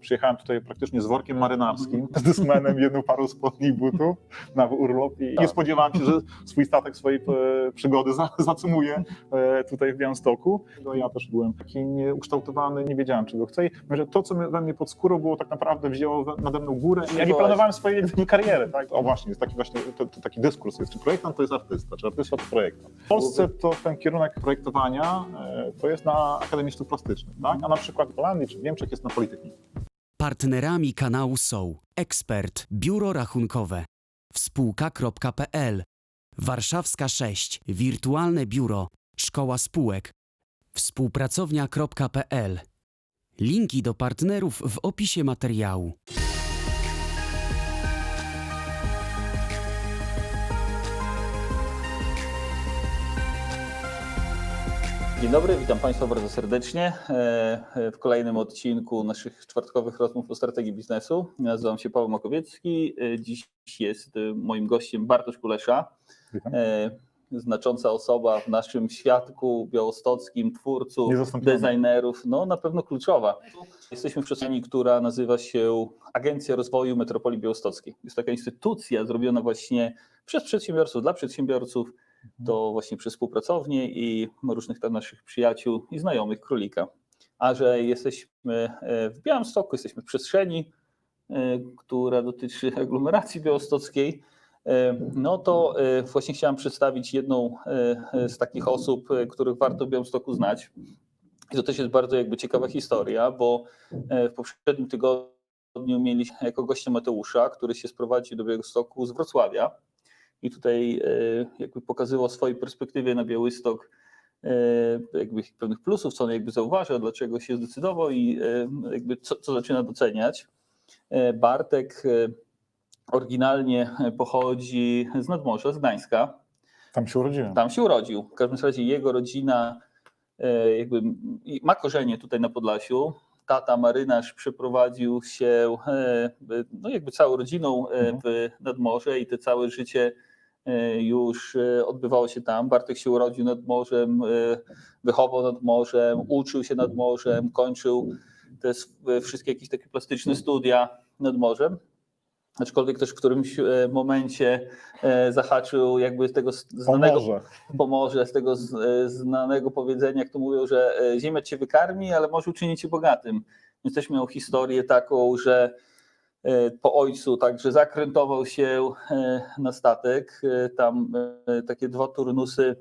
Przyjechałem tutaj praktycznie z workiem marynarskim, z dysmenem, jedną parą spodni butów na urlop i nie spodziewałem się, że swój statek, swojej e, przygody za, zacymuję e, tutaj w Białymstoku. No, ja też byłem taki nieukształtowany, nie wiedziałem czego chcę i myślę, że to, co we mnie pod skórą było, tak naprawdę wzięło nade mną górę i ja nie planowałem swojej kariery. Tak? O właśnie, jest taki właśnie to, to taki dyskurs, jest, czy projektant to jest artysta, czy artysta to projektant. W Polsce to ten kierunek projektowania e, to jest na akademistów plastycznych, tak? a na przykład w Holandii czy w Niemczech jest na Politechnice. Partnerami kanału są Ekspert, Biuro Rachunkowe, Współka.pl, Warszawska 6, Wirtualne Biuro, Szkoła Spółek, Współpracownia.pl. Linki do partnerów w opisie materiału. Dzień dobry, witam Państwa bardzo serdecznie e, e, w kolejnym odcinku naszych czwartkowych rozmów o strategii biznesu. Nazywam się Paweł Makowiecki. E, Dziś jest moim gościem Bartosz Kulesza, Witam. znacząca osoba w naszym świadku białostockim, twórców, designerów, no na pewno kluczowa. Jesteśmy w przestrzeni, która nazywa się Agencja Rozwoju Metropolii Białostockiej. Jest taka instytucja zrobiona właśnie przez przedsiębiorców, dla przedsiębiorców, to właśnie przez współpracownie i różnych tam naszych przyjaciół i znajomych królika. A że jesteśmy e, w Białymstoku, jesteśmy w przestrzeni, e, która dotyczy aglomeracji białostockiej, e, no to właśnie chciałem przedstawić jedną z takich osób, których warto w Białymstoku znać. I to też jest bardzo jakby ciekawa historia, bo w poprzednim tygodniu mieliśmy jako gościa Mateusza, który się sprowadził do Białegostoku z Wrocławia i tutaj e, jakby pokazywał swojej perspektywie na Białystok e, jakby pewnych plusów, co on jakby zauważa, dlaczego się zdecydował i e, jakby co, co zaczyna doceniać. Bartek oryginalnie pochodzi z nadmorza, z Gdańska. Tam się urodziłem. Tam się urodził. W każdym razie jego rodzina jakby ma korzenie tutaj na Podlasiu. Tata marynarz przeprowadził się no jakby całą rodziną e, w nadmorze i te całe życie już e, odbywało się tam. Bartek się urodził nad morzem, e, wychował nad morzem, uczył się nad morzem, kończył te wszystkie jakieś takie plastyczne studia nad morzem. Aczkolwiek też w którymś e, momencie e, zahaczył jakby z tego znanego Pomorze. Pomorze, z tego e, znanego powiedzenia, jak to mówią, że e, ziemia cię wykarmi, ale może uczyni cię bogatym. Więc też miał historię taką, że e, po ojcu także zakrętował się e, na statek. E, Tam e, takie dwa turnusy,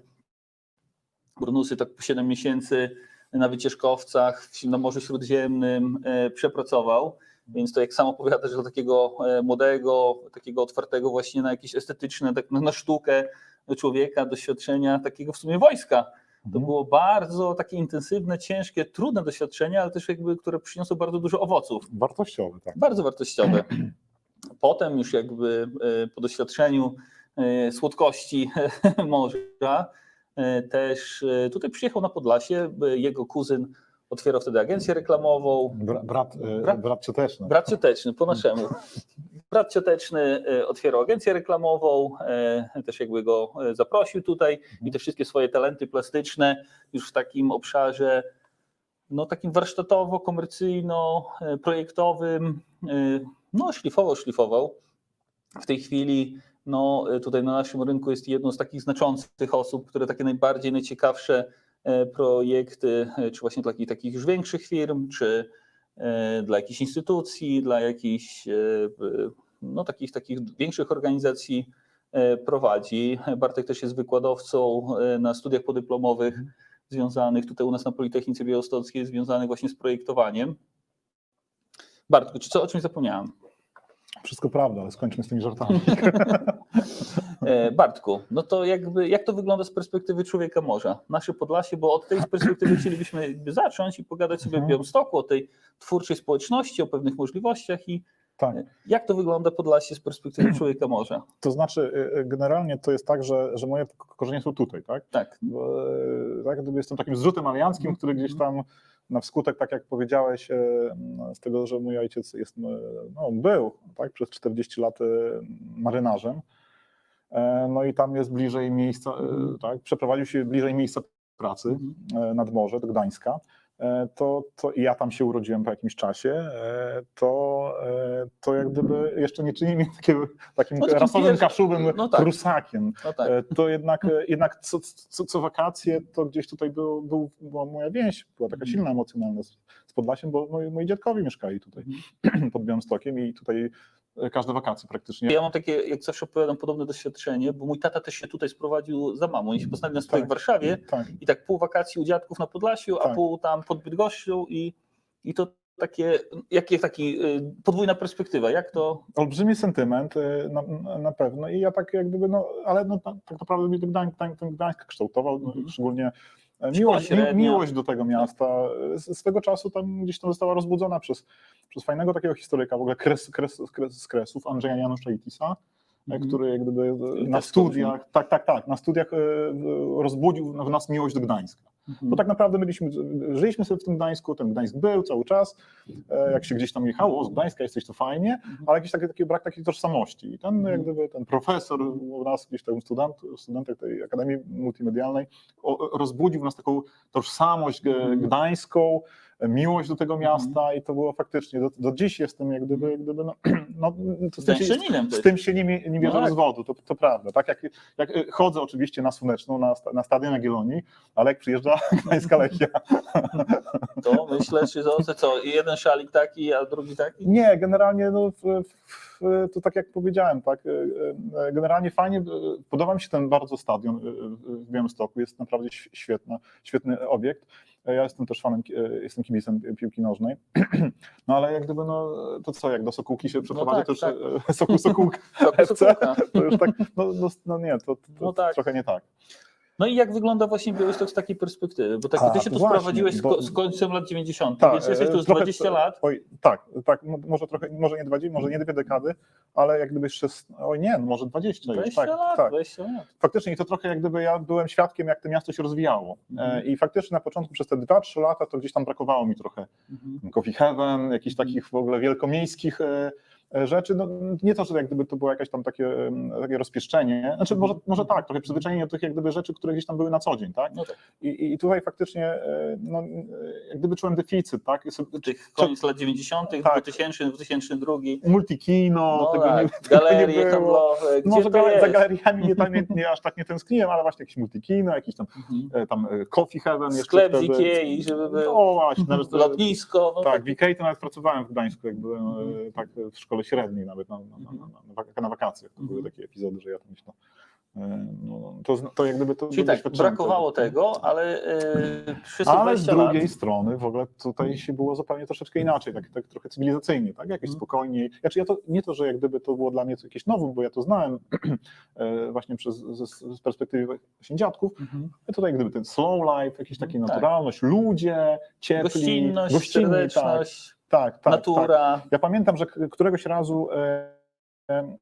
turnusy tak po 7 miesięcy na wycieczkowcach na Morzu Śródziemnym e, przepracował. Więc to jak sam opowiada, że do takiego e, młodego, takiego otwartego właśnie na jakieś estetyczne, tak na, na sztukę człowieka, doświadczenia takiego w sumie wojska. To Mhm. było bardzo takie intensywne, ciężkie, trudne doświadczenia, ale też jakby, które przyniosły bardzo dużo owoców Wartościowy, tak. bardzo wartościowe. Potem już jakby e, po doświadczeniu e, słodkości morza e, też tutaj przyjechał na Podlasie. Jego kuzyn otwierał wtedy agencję reklamową. Bra, brat, Brat- brat cioteczny. Brat cioteczny, po naszemu. Brat cioteczny e, otwierał agencję reklamową, e, też jakby go e, zaprosił tutaj i te wszystkie swoje talenty plastyczne już w takim obszarze no takim warsztatowo-komercyjno-projektowym e, no szlifował, szlifował. W tej chwili no tutaj na naszym rynku jest jedną z takich znaczących osób, które takie najbardziej najciekawsze projekty, czy właśnie dla takich, już większych firm, czy dla jakichś instytucji, dla jakichś e, e, no, takich, takich większych organizacji e, prowadzi. Bartek też jest wykładowcą e, na studiach podyplomowych związanych tutaj u nas na Politechnice Białostockiej, związanych właśnie z projektowaniem. Bartku, czy co o czymś zapomniałem? Wszystko prawda, ale skończmy z tymi żartami. E, Bartku, no to jakby, jak to wygląda z perspektywy człowieka morza? Nasze Podlasie, bo od tej perspektywy chcielibyśmy zacząć i pogadać sobie w Mhm. Białymstoku, o tej twórczej społeczności, o pewnych możliwościach i tak. jak to wygląda Podlasie z perspektywy człowieka morza? To znaczy, e, e, generalnie to jest tak, że, że moje korzenie są tutaj, tak? Tak, Bo, e, tak gdyby jestem takim zrzutem alianckim, który gdzieś tam na wskutek, tak jak powiedziałeś, e, z tego, że mój ojciec jest, e, no, był tak, przez 40 lat e, marynarzem, no i tam jest bliżej miejsca, tak, przeprowadził się bliżej miejsca pracy Mhm. nad morze, do Gdańska. E, to, to ja tam się urodziłem po jakimś czasie, e, to, e, to jak gdyby jeszcze nie czyni mnie takiego, takim No, rasowym kaszubem, no tak. prusakiem. No tak. To jednak, jednak co, co, co wakacje, to gdzieś tutaj był, był, była moja więź, była taka Mhm. silna emocjonalna z, z Podlasiem, bo moi, moi dziadkowie mieszkali tutaj Mhm. pod Białymstokiem i tutaj każde wakacje praktycznie. Ja mam takie, jak zawsze opowiadam, podobne doświadczenie, bo mój tata też się tutaj sprowadził za mamą. Oni się postawili na studiach Tak. w Warszawie Tak. i tak pół wakacji u dziadków na Podlasiu, a Tak. pół tam pod Bydgoszczą i, i to takie, jakie taki y, podwójna perspektywa, jak to... olbrzymi sentyment y, na, na pewno i ja tak jak gdyby, no, ale no, ta- tak naprawdę mnie ten Gdańsk, ten, Gdańsk kształtował, no, Mhm. szczególnie miłość, mi, miłość do tego miasta. Z- Swego czasu tam gdzieś tam została rozbudzona przez, przez fajnego takiego historyka, w ogóle kres, kres, kres, z Kresów, Andrzeja Janusza Itisa, e, Mhm. który jak gdyby na studiach, tak, tak, tak, na studiach e, rozbudził w nas miłość do Gdańska. Bo tak naprawdę byliśmy, żyliśmy sobie w tym Gdańsku, ten Gdańsk był cały czas, e, jak się gdzieś tam jechało, o z Gdańska jesteś, to fajnie, ale jakiś taki, taki brak takiej tożsamości. I ten, jak gdyby, ten profesor u nas, gdzieś tam student, studentek tej Akademii Multimedialnej, rozbudził w nas taką tożsamość ge- Mhm. gdańską, e, miłość do tego miasta i to było faktycznie, do, do dziś jestem jak gdyby, jak gdyby no, no, z tym się, z tym się nie, nie bierze No tak. rozwodu, to, to prawda. Tak jak, jak e, chodzę oczywiście na Słoneczną, na, na Stadion Jagiellonii, ale jak przyjeżdża Gdańska Lechia, To myślę, że to, co, jeden szalik taki, a drugi taki? Nie, generalnie no, to tak jak powiedziałem, tak, e, e, generalnie fajnie, podoba mi się ten bardzo stadion w Białymstoku, jest naprawdę ś- świetna, świetny obiekt. Ja jestem też fanem, e, jestem kibicem piłki nożnej, no ale jak gdyby, no to co, jak do Sokółki się przeprowadzi, tak, to już tak. e, Sokół Sokółka, Soku, FC, to już tak, no, no, no nie, to, to, to No tak. trochę nie tak. No i jak wygląda właśnie Białystok z takiej perspektywy? Bo tak, A, ty się tu właśnie, sprowadziłeś z, ko- z końcem lat 90., Tak, więc jesteś tu e, z trochę- 20 lat. Oj, tak, tak, mo- może trochę, może nie 20, może nie dwie dekady, ale jak gdyby jeszcze, z- oj nie, no może 20 już, 20 tak, lat, tak. 20 lat. faktycznie i to trochę jak gdyby ja byłem świadkiem, jak to miasto się rozwijało. Mhm. E, I faktycznie na początku przez te 2-3 lata to gdzieś tam brakowało mi trochę Mhm. Coffee Heaven, jakichś Mhm. takich w ogóle wielkomiejskich e, e, rzeczy. No, nie to, że jak gdyby to było jakieś tam takie, takie rozpieszczenie, znaczy może, może tak, trochę przyzwyczajenie do tych jak gdyby rzeczy, które gdzieś tam były na co dzień, tak? No tak, I, i tutaj faktycznie e, no, e, jak gdyby czułem deficyt, tak? Tych koniec lat 90., Tak. 2000, 2002. multikino, No tego, tak, nie, tego galerie nie było. handlowe, Może to gale- jest? za galeriami nie, tam, nie, nie, aż tak nie tęskniłem, ale właśnie jakieś multikino, jakiś tam, Mhm. e, tam e, Coffee Heaven. Sklep z. Ikei, żeby był. No właśnie, nawet, Lotnisko. No tak, w Ikei to nawet pracowałem w Gdańsku, jak byłem e, tak w szkole średniej nawet na, na, na, na, na, wak- na wakacjach. To były Mhm. takie epizody, że ja tam to, e, no, to, zna- to jak gdyby to Czyli tak, brakowało tego, ale yy, przez Ale z 20 lat... drugiej strony w ogóle tutaj się było zupełnie troszeczkę inaczej, tak, tak trochę cywilizacyjnie, tak? Jakoś Mhm. spokojniej. Znaczy ja to, nie to, że jak gdyby to było dla mnie jakieś nowum, bo ja to znałem e, właśnie przez, z, z perspektywy właśnie dziadków, Mhm. a tutaj jak gdyby ten slow life, jakiś taki Tak. naturalność, ludzie, ciepli, Gościnność, gościnni, tak, tak, tak, tak. natura. Ja pamiętam, że któregoś razu e, e,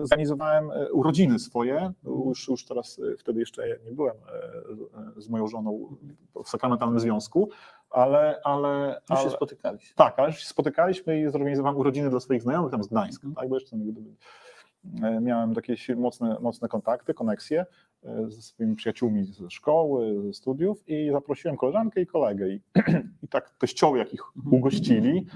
zorganizowałem e, urodziny swoje, już, już teraz wtedy jeszcze nie byłem z moją żoną w sakramentalnym związku, ale, ale, Już się ale spotykaliśmy. tak, ale się spotykaliśmy i zorganizowałem urodziny dla swoich znajomych tam z Gdańska, tak, bo jeszcze e, miałem takie mocne, mocne kontakty, koneksje e, ze swoimi przyjaciółmi ze szkoły, ze studiów i zaprosiłem koleżankę i kolegę i, i tak teściowie, jak ich Mhm. ugościli,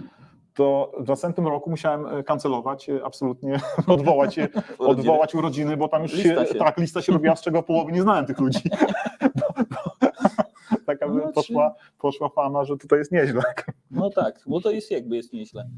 to w następnym roku musiałem e, kancelować, e, absolutnie odwołać, odwołać urodziny, bo tam już Lista się, się. tak, lista się robiła, z czego połowy nie znałem tych ludzi. Taka No, poszła, poszła fama, że tutaj jest nieźle. No tak, bo to jest jakby jest nieźle.